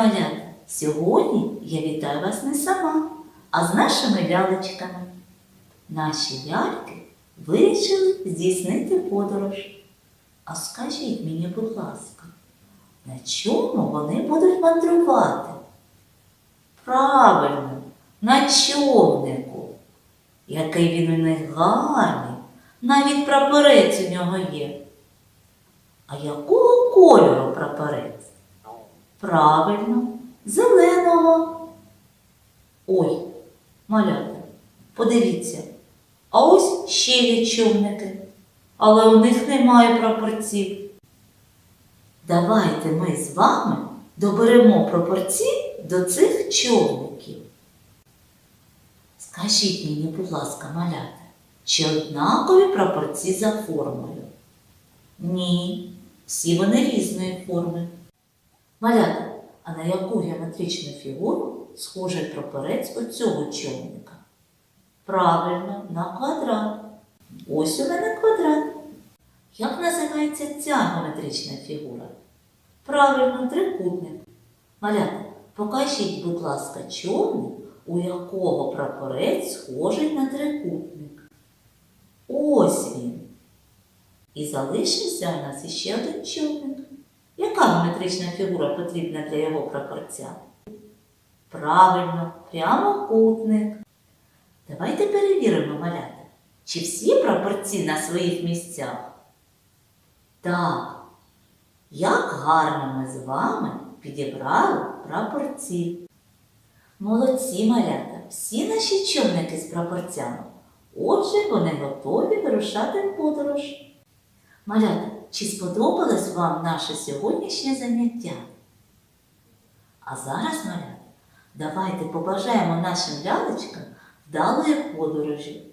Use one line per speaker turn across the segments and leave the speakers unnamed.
малята, сьогодні я вітаю вас не сама, а з нашими лялечками. Наші ляльки вирішили здійснити подорож. А скажіть мені, будь ласка, на чому вони будуть мандрувати? Правильно, на човнику. Який він у них гарний, навіть прапорець у нього є. А якого кольору прапорець? Правильно, зеленого. Ой, малята, подивіться, а ось ще є човники, але у них немає прапорців. Давайте ми з вами доберемо прапорці до цих човників. Скажіть мені, будь ласка, малята, чи однакові прапорці за формою? Ні, всі вони різної форми. Малята, а на яку геометричну фігуру схожий прапорець у цього човника? Правильно, на квадрат. Ось у мене квадрат. Як називається ця геометрична фігура? Правильно, трикутник. Малята, покажіть, будь ласка, човник, у якого прапорець схожий на трикутник. Ось він. І залишився у нас іще один човник. Яка геометрична фігура потрібна для його прапорця? Правильно, прямокутник. Давайте перевіримо малята, чи всі прапорці на своїх місцях. Так, як гарно ми з вами підібрали прапорці. Молодці малята, всі наші човники з прапорцями. Отже, вони готові вирушати в подорож. Малята, чи сподобалось вам наше сьогоднішнє заняття? А зараз, малята, давайте побажаємо нашим лялечкам вдалої подорожі.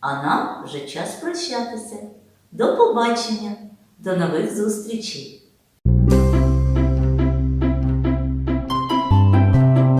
А нам вже час прощатися. До побачення, до нових зустрічей!